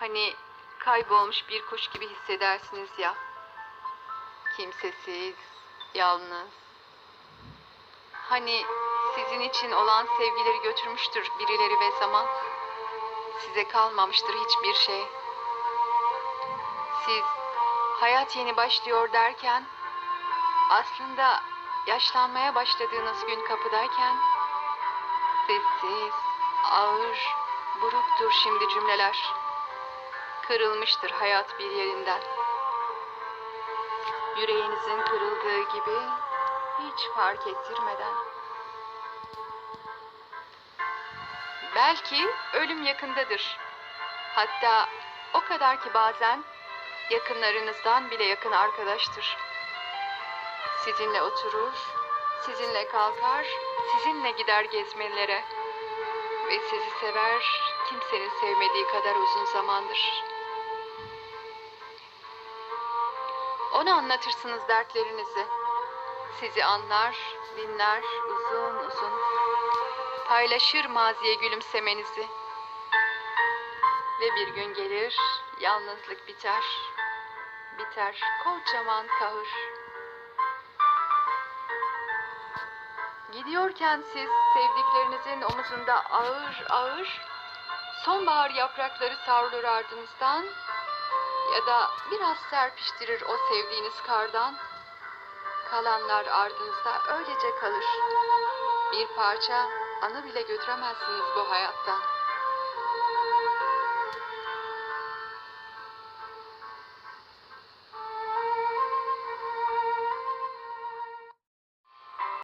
Hani kaybolmuş bir kuş gibi hissedersiniz ya. Kimsesiz, yalnız. Hani sizin için olan sevgileri götürmüştür birileri ve zaman. Size kalmamıştır hiçbir şey. Siz hayat yeni başlıyor derken aslında yaşlanmaya başladığınız gün kapıdayken sessiz, ağır, buruktur şimdi cümleler. Kırılmıştır hayat bir yerinden. Yüreğinizin kırıldığı gibi hiç fark ettirmeden. Belki ölüm yakındadır. Hatta o kadar ki bazen yakınlarınızdan bile yakın arkadaştır. Sizinle oturur, sizinle kalkar, sizinle gider gezmelere. Ve sizi sever, kimsenin sevmediği kadar uzun zamandır. Ona anlatırsınız dertlerinizi. Sizi anlar, dinler uzun uzun. Paylaşır maziye gülümsemenizi. Ve bir gün gelir, yalnızlık biter. Biter kocaman kahır. Gidiyorken siz sevdiklerinizin omuzunda ağır ağır sonbahar yaprakları savrulur ardınızdan ya da biraz serpiştirir o sevdiğiniz kardan. Kalanlar ardınızda öylece kalır. Bir parça anı bile götüremezsiniz bu hayattan.